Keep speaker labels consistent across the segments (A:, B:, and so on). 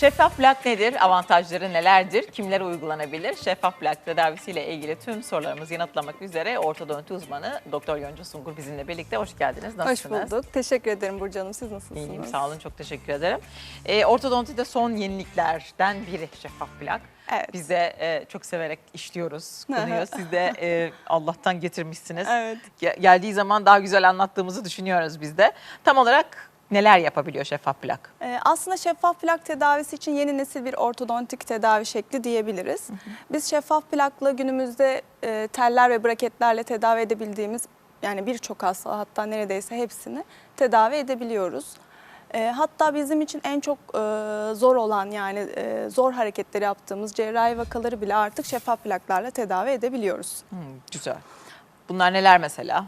A: Şeffaf plak nedir? Avantajları nelerdir? Kimlere uygulanabilir? Şeffaf plak tedavisiyle ilgili tüm sorularımızı yanıtlamak üzere ortodonti uzmanı Doktor Yonca Sungur bizimle birlikte. Hoş geldiniz.
B: Hoş
A: Nasılsınız?
B: bulduk. Teşekkür ederim Burcu Hanım. Siz nasılsınız?
A: İyiyim, sağ olun. Çok teşekkür ederim. E, ortodontide son yeniliklerden biri şeffaf plak.
B: Evet.
A: Biz de e, çok severek işliyoruz konuyu. Siz de e, Allah'tan getirmişsiniz.
B: Evet.
A: Ge- Geldiği zaman daha güzel anlattığımızı düşünüyoruz biz de. Tam olarak neler yapabiliyor şeffaf plak?
B: Ee, aslında şeffaf plak tedavisi için yeni nesil bir ortodontik tedavi şekli diyebiliriz. Biz şeffaf plakla günümüzde e, teller ve braketlerle tedavi edebildiğimiz yani birçok hasta hatta neredeyse hepsini tedavi edebiliyoruz. E, hatta bizim için en çok e, zor olan yani e, zor hareketleri yaptığımız cerrahi vakaları bile artık şeffaf plaklarla tedavi edebiliyoruz.
A: Hmm, güzel. Bunlar neler mesela?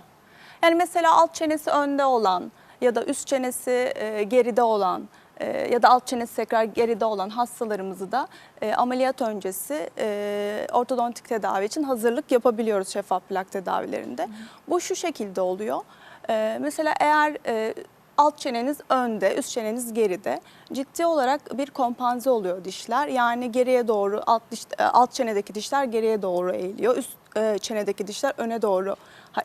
B: Yani mesela alt çenesi önde olan ya da üst çenesi e, geride olan e, ya da alt çenesi tekrar geride olan hastalarımızı da e, ameliyat öncesi e, ortodontik tedavi için hazırlık yapabiliyoruz şeffaf plak tedavilerinde. Bu şu şekilde oluyor. E, mesela eğer e, alt çeneniz önde, üst çeneniz geride. Ciddi olarak bir kompanze oluyor dişler. Yani geriye doğru alt diş, e, alt çenedeki dişler geriye doğru eğiliyor. Üst e, çenedeki dişler öne doğru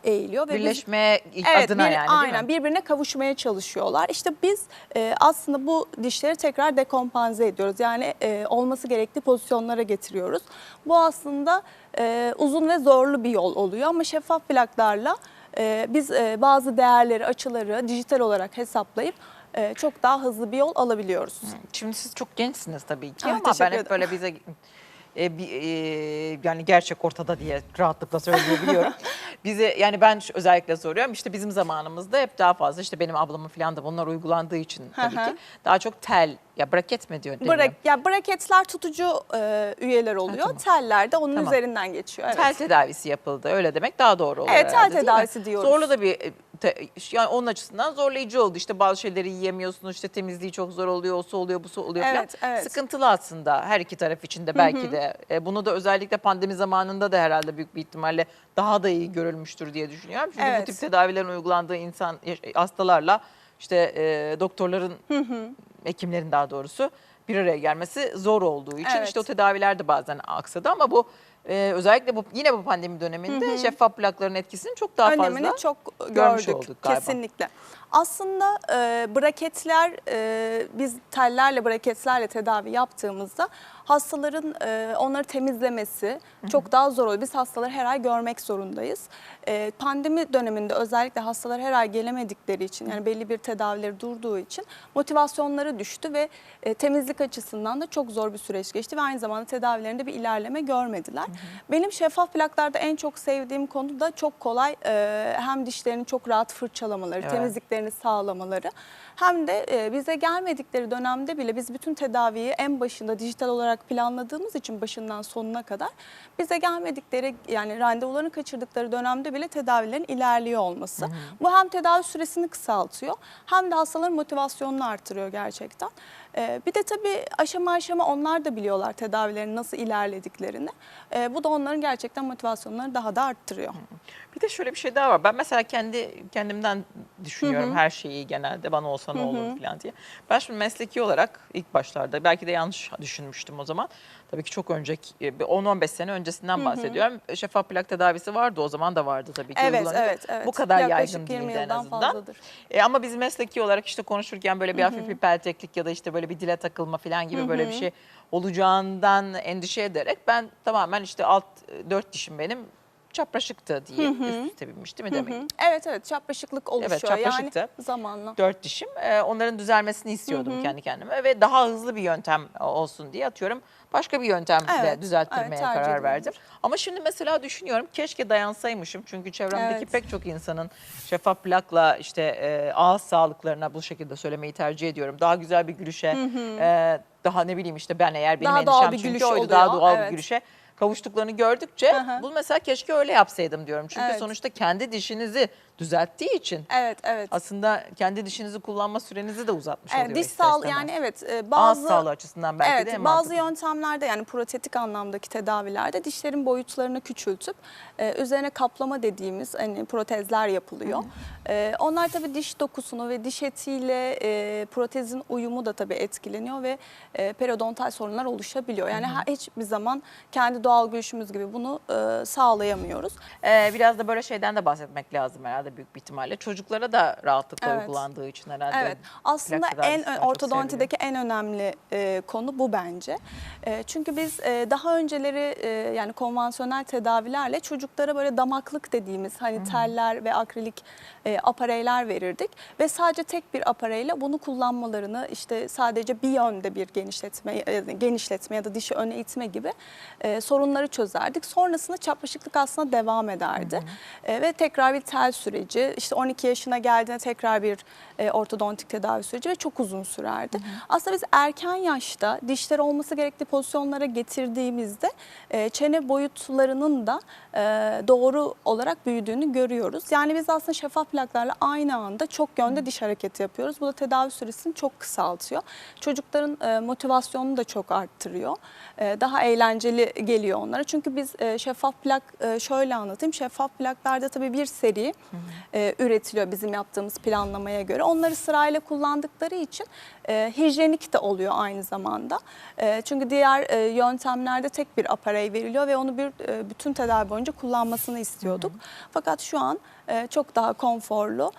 B: eğiliyor ve biz-
A: Birleşme
B: Evet,
A: adına
B: bir-
A: yani değil
B: aynen
A: mi?
B: birbirine kavuşmaya çalışıyorlar. İşte biz e, aslında bu dişleri tekrar dekompanze ediyoruz. Yani e, olması gerektiği pozisyonlara getiriyoruz. Bu aslında e, uzun ve zorlu bir yol oluyor ama şeffaf plaklarla biz e, bazı değerleri, açıları dijital olarak hesaplayıp e, çok daha hızlı bir yol alabiliyoruz.
A: Şimdi siz çok gençsiniz tabii ki
B: Ah,
A: ama ben hep
B: ederim.
A: böyle bize e, bir, e, yani gerçek ortada diye rahatlıkla söyleyebiliyorum. Bize yani ben şu- özellikle soruyorum işte bizim zamanımızda hep daha fazla işte benim ablamın falan da bunlar uygulandığı için tabii
B: Hı
A: ki daha çok tel ya braket mi diyor? Deniyor?
B: ya braketler tutucu e, üyeler oluyor.
A: tamam.
B: Teller de onun
A: Tamam.
B: üzerinden geçiyor. Evet.
A: Tel tedavisi yapıldı öyle demek daha doğru olur
B: Evet, tel
A: herhalde, değil mi?
B: tedavisi diyoruz.
A: Zorlu da bir e, yani onun açısından zorlayıcı oldu. İşte bazı şeyleri yiyemiyorsunuz işte temizliği çok zor oluyor, o su oluyor, bu su oluyor falan.
B: Evet, evet.
A: Sıkıntılı aslında her iki taraf için de belki de. E, bunu da özellikle pandemi zamanında da herhalde büyük bir ihtimalle daha da iyi görülmüştür diye düşünüyorum. Çünkü bu
B: Evet.
A: tip tedavilerin uygulandığı insan hastalarla işte e, doktorların, hekimlerin daha doğrusu bir araya gelmesi zor olduğu için
B: Evet.
A: işte o tedaviler de bazen aksadı ama bu e, özellikle bu yine bu pandemi döneminde şeffaf plakların etkisini çok daha
B: önemini
A: fazla
B: çok
A: görmüş
B: gördük
A: olduk galiba.
B: kesinlikle. Aslında e, braketler e, biz tellerle braketlerle tedavi yaptığımızda hastaların e, onları temizlemesi çok daha zor oluyor. Biz hastaları her ay görmek zorundayız. E, pandemi döneminde özellikle hastalar her ay gelemedikleri için yani belli bir tedavileri durduğu için motivasyonları düştü ve e, temizlik açısından da çok zor bir süreç geçti ve aynı zamanda tedavilerinde bir ilerleme görmediler. Benim şeffaf plaklarda en çok sevdiğim konu da çok kolay e, hem dişlerini çok rahat fırçalamaları,
A: Evet.
B: Temizliklerini sağlamaları hem de e, bize gelmedikleri dönemde bile biz bütün tedaviyi en başında dijital olarak planladığımız için başından sonuna kadar bize gelmedikleri yani randevularını kaçırdıkları dönemde bile tedavilerin ilerliyor olması. Bu hem tedavi süresini kısaltıyor hem de hastaların motivasyonunu artırıyor gerçekten. E, bir de tabii aşama aşama onlar da biliyorlar tedavilerin nasıl ilerlediklerini. E, bu da onların gerçekten motivasyonlarını daha da arttırıyor.
A: Bir de şöyle bir şey daha var. Ben mesela kendi kendimden düşünüyorum her şeyi genelde bana olsa ne olur falan diye. Ben şimdi mesleki olarak ilk başlarda belki de yanlış düşünmüştüm o zaman. Tabii ki çok önceki e, bir 10-15 sene öncesinden bahsediyorum. Şeffaf plak tedavisi vardı o zaman da vardı tabii ki.
B: Evet, evet, evet.
A: Bu kadar
B: Yaklaşık
A: yaygın
B: 20
A: değildi en azından.
B: fazladır.
A: E, ama biz mesleki olarak işte konuşurken böyle bir hafif bir pelteklik ya da işte böyle bir dile takılma falan gibi böyle bir şey olacağından endişe ederek ben tamamen işte alt dört dişim benim çapraşıktı diye üst üste binmişti mi demek.
B: Evet evet çapraşıklık oluşuyor
A: çapraşıktı.
B: yani zamanla.
A: Dört dişim e, onların düzelmesini istiyordum kendi kendime ve daha hızlı bir yöntem olsun diye atıyorum. Başka bir yöntemle
B: Evet,
A: düzelttirmeye
B: evet,
A: karar verdim. Ama şimdi mesela düşünüyorum keşke dayansaymışım. Çünkü çevremdeki
B: Evet.
A: pek çok insanın şeffaf plakla işte e, ağız sağlıklarına bu şekilde söylemeyi tercih ediyorum. Daha güzel bir gülüşe, e, daha ne bileyim işte ben eğer benim
B: Daha doğal
A: endişem
B: bir
A: çünkü
B: gülüş
A: oydu daha
B: oluyor,
A: doğal bir
B: evet.
A: gülüşe kavuştuklarını gördükçe
B: Hı hı.
A: bu mesela keşke öyle yapsaydım diyorum. Çünkü
B: Evet.
A: sonuçta kendi dişinizi düzelttiği için
B: Evet, evet.
A: aslında kendi dişinizi kullanma sürenizi de uzatmış
B: Evet,
A: oluyor
B: diş
A: ister
B: sağlığı
A: istemez.
B: yani evet e,
A: Ağız
B: bazı
A: sağlığı açısından belki
B: evet,
A: de en
B: bazı
A: mantıklı.
B: yöntemlerde yani protetik anlamdaki tedavilerde dişlerin boyutlarını küçültüp e, üzerine kaplama dediğimiz hani protezler yapılıyor. E, onlar tabii diş dokusunu ve diş etiyle e, protezin uyumu da tabii etkileniyor ve e, periodontal sorunlar oluşabiliyor. Yani her, hiçbir zaman kendi doğal gülüşümüz gibi bunu e, sağlayamıyoruz.
A: Ee, biraz da böyle şeyden de bahsetmek lazım herhalde büyük bir ihtimalle. Çocuklara da rahatlıkla
B: Evet.
A: uygulandığı için herhalde.
B: Evet. Aslında en ortodontideki en önemli e, konu bu bence. E, çünkü biz e, daha önceleri e, yani konvansiyonel tedavilerle çocuklara böyle damaklık dediğimiz hani teller ve akrilik e, apareyler verirdik ve sadece tek bir apareyle bunu kullanmalarını işte sadece bir yönde bir genişletme e, genişletme ya da dişi öne itme gibi e, sorunları çözerdik. Sonrasında çapraşıklık aslında devam ederdi. E, ve tekrar bir tel süreci işte 12 yaşına geldiğinde tekrar bir e, ortodontik tedavi süreci ve çok uzun sürerdi. Aslında biz erken yaşta dişler olması gerektiği pozisyonlara getirdiğimizde e, çene boyutlarının da e, doğru olarak büyüdüğünü görüyoruz. Yani biz aslında şeffaf plaklarla aynı anda çok yönde diş hareketi yapıyoruz. Bu da tedavi süresini çok kısaltıyor. Çocukların e, motivasyonunu da çok arttırıyor. E, daha eğlenceli geliyor onlara. Çünkü biz e, şeffaf plak e, şöyle anlatayım. Şeffaf plaklarda tabii bir seri e, üretiliyor bizim yaptığımız planlamaya göre. Onları sırayla kullandıkları için e, hijyenik de oluyor aynı zamanda. E, çünkü diğer e, yöntemlerde tek bir aparey veriliyor ve onu bir e, bütün tedavi boyunca kullanmasını istiyorduk. Fakat şu an e, çok daha konforlu,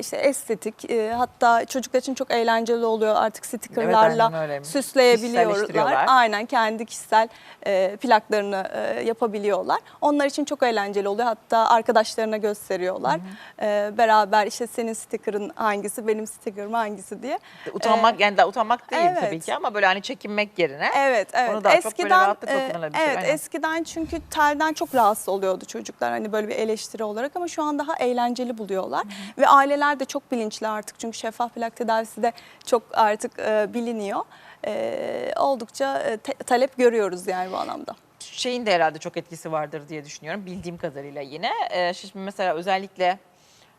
B: işte estetik, e, hatta çocuklar için çok eğlenceli oluyor artık stickerlarla
A: öyle.
B: süsleyebiliyorlar. Aynen kendi kişisel e, plaklarını e, yapabiliyorlar. Onlar için çok eğlenceli oluyor. Hatta arkadaşlarına gösteriyorlar. E, beraber işte senin sticker'ın hangisi, benim sticker'ım hangisi diye.
A: Utanmak yani da utanmak değil
B: evet.
A: tabii ki ama böyle hani çekinmek yerine
B: Evet, evet.
A: Onu daha çok böyle rahatlıkla kullanabilecek,
B: Evet,
A: aynen.
B: eskiden çünkü telden çok rahatsız oluyordu çocuklar hani böyle bir eleştiri olarak ama şu an daha eğlenceli buluyorlar. Ve aileler de çok bilinçli artık çünkü şeffaf plak tedavisi de çok artık e, biliniyor. E, oldukça e, talep görüyoruz yani bu anlamda.
A: şeyin de herhalde çok etkisi vardır diye düşünüyorum bildiğim kadarıyla yine. Ee, şimdi mesela özellikle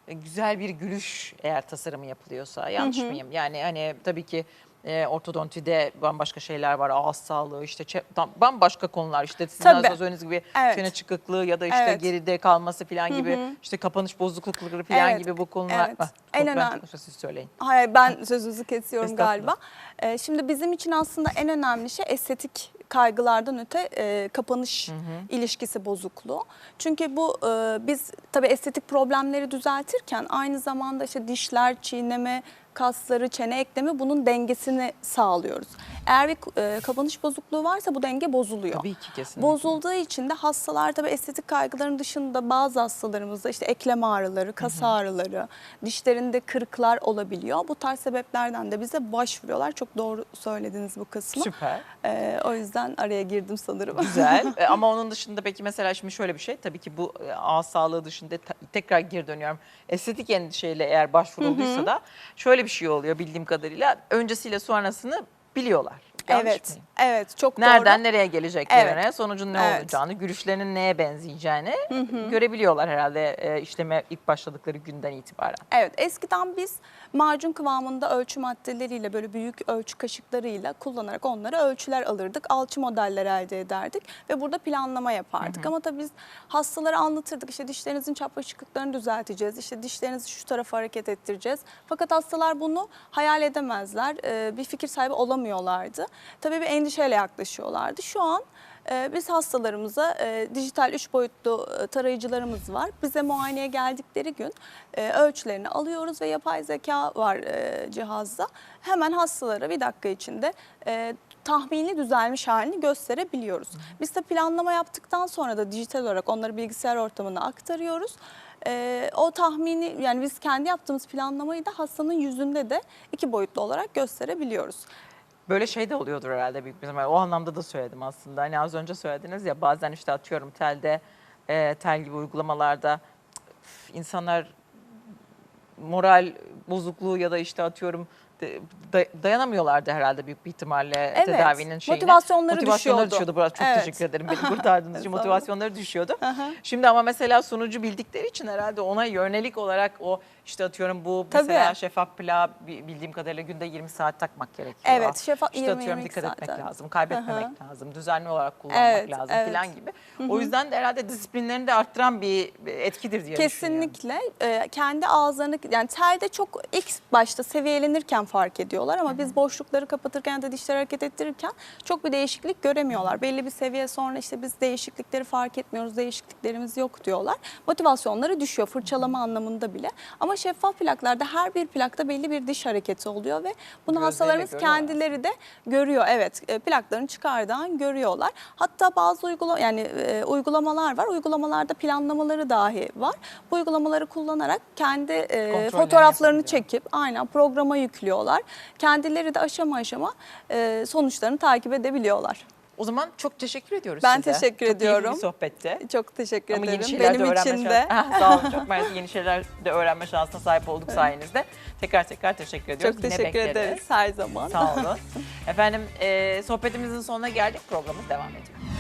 A: güzel bir gülüş eğer tasarımı yapılıyorsa yanlış mıyım? Yani hani tabii ki e, ortodontide bambaşka şeyler var. Ağız sağlığı işte tam- bambaşka konular işte sizin
B: Tabii.
A: az söylediğiniz gibi
B: Evet.
A: çene çıkıklığı ya da işte
B: Evet.
A: geride kalması falan gibi işte kapanış bozuklukları falan
B: Evet,
A: gibi bu konular.
B: evet.
A: Ah,
B: En önemli-
A: siz söyleyin.
B: Hayır ben sözünüzü kesiyorum galiba. Ee, şimdi bizim için aslında en önemli şey estetik kaygılardan öte e, kapanış ilişkisi bozukluğu. Çünkü bu e, biz tabii estetik problemleri düzeltirken aynı zamanda işte dişler, çiğneme, kasları, çene eklemi bunun dengesini sağlıyoruz. Eğer bir e, kapanış bozukluğu varsa bu denge bozuluyor.
A: Tabii ki kesinlikle.
B: Bozulduğu için de hastalar tabii estetik kaygıların dışında bazı hastalarımızda işte eklem ağrıları, kas ağrıları, dişlerinde kırıklar olabiliyor. Bu tarz sebeplerden de bize başvuruyorlar. Çok doğru söylediniz bu kısmı.
A: Süper.
B: Ee, o yüzden araya girdim sanırım.
A: Güzel E, ama onun dışında peki mesela şimdi şöyle bir şey tabii ki bu e, ağız sağlığı dışında tekrar geri dönüyorum. Estetik endişeyle eğer başvurulduysa da şöyle bir şey oluyor bildiğim kadarıyla öncesiyle sonrasını biliyorlar. Yanlış
B: evet,
A: mıyım?
B: evet çok
A: Nereden
B: doğru.
A: nereye geleceklerini,
B: Evet.
A: sonucun ne
B: Evet.
A: olacağını, gülüşlerinin neye benzeyeceğini görebiliyorlar herhalde e, işleme ilk başladıkları günden itibaren.
B: Evet eskiden biz macun kıvamında ölçü maddeleriyle böyle büyük ölçü kaşıklarıyla kullanarak onlara ölçüler alırdık. Alçı modeller elde ederdik ve burada planlama yapardık. Ama tabii biz hastalara anlatırdık işte dişlerinizin çapraşıklıklarını düzelteceğiz. işte dişlerinizi şu tarafa hareket ettireceğiz. Fakat hastalar bunu hayal edemezler. Bir fikir sahibi olamıyorlardı. Tabii bir endişeyle yaklaşıyorlardı. Şu an Biz hastalarımıza e, dijital 3 boyutlu e, tarayıcılarımız var. Bize muayeneye geldikleri gün e, ölçülerini alıyoruz ve yapay zeka var cihazda. Hemen hastalara bir dakika içinde tahmini düzelmiş halini gösterebiliyoruz. Biz de planlama yaptıktan sonra da dijital olarak onları bilgisayar ortamına aktarıyoruz. E, o tahmini yani biz kendi yaptığımız planlamayı da hastanın yüzünde de iki boyutlu olarak gösterebiliyoruz.
A: Böyle şey de oluyordur herhalde büyük bir ihtimalle. O anlamda da söyledim aslında. Hani az önce söylediniz ya bazen işte atıyorum telde, e, tel gibi uygulamalarda üf, insanlar moral bozukluğu ya da işte atıyorum dayanamıyorlardı herhalde büyük bir ihtimalle
B: Evet,
A: tedavinin şeyine.
B: motivasyonları
A: Motivasyonları
B: düşüyordu.
A: düşüyordu. Çok
B: Evet.
A: teşekkür ederim beni kurtardığınız için motivasyonları düşüyordu. Şimdi ama mesela sonucu bildikleri için herhalde ona yönelik olarak o işte atıyorum bu
B: Tabii.
A: mesela şeffaf plağı bi- bildiğim kadarıyla günde 20 saat takmak gerekiyor.
B: Evet, şeffaf-
A: İşte
B: 20
A: atıyorum
B: 20
A: dikkat etmek
B: saat, evet.
A: lazım, kaybetmemek lazım, düzenli olarak kullanmak
B: Evet,
A: lazım
B: evet.
A: falan gibi. O yüzden de herhalde disiplinlerini de arttıran bir etkidir diye.
B: Kesinlikle e, kendi ağızlarını yani telde çok ilk başta seviyelenirken fark ediyorlar ama biz boşlukları kapatırken da dişleri hareket ettirirken çok bir değişiklik göremiyorlar. Belli bir seviye sonra işte biz değişiklikleri fark etmiyoruz, değişikliklerimiz yok diyorlar. Motivasyonları düşüyor fırçalama anlamında bile. Ama şeffaf plaklarda her bir plakta belli bir diş hareketi oluyor ve bunu
A: Gözleriyle
B: hastalarımız kendileri de görüyor. Evet, e, plaklarını çıkardan görüyorlar. Hatta bazı uygula yani e, uygulamalar var. Uygulamalarda planlamaları dahi var. Bu uygulamaları kullanarak kendi e, fotoğraflarını çekip aynen programa yüklüyorlar. Kendileri de aşama aşama e, sonuçlarını takip edebiliyorlar.
A: O zaman çok teşekkür ediyoruz
B: Ben
A: size.
B: teşekkür
A: çok
B: ediyorum.
A: bir sohbetti.
B: Çok teşekkür
A: Ama
B: ederim.
A: yeni şeyler
B: Benim
A: de öğrenme
B: için de.
A: şansı- Ah, Sağ olun çok mersi. Yeni şeyler de öğrenme şansına sahip olduk sayenizde. Tekrar tekrar teşekkür ediyoruz.
B: Çok
A: Yine
B: teşekkür
A: bekleriz.
B: ederiz her zaman.
A: Sağ olun. Efendim e, sohbetimizin sonuna geldik. Programımız devam ediyor.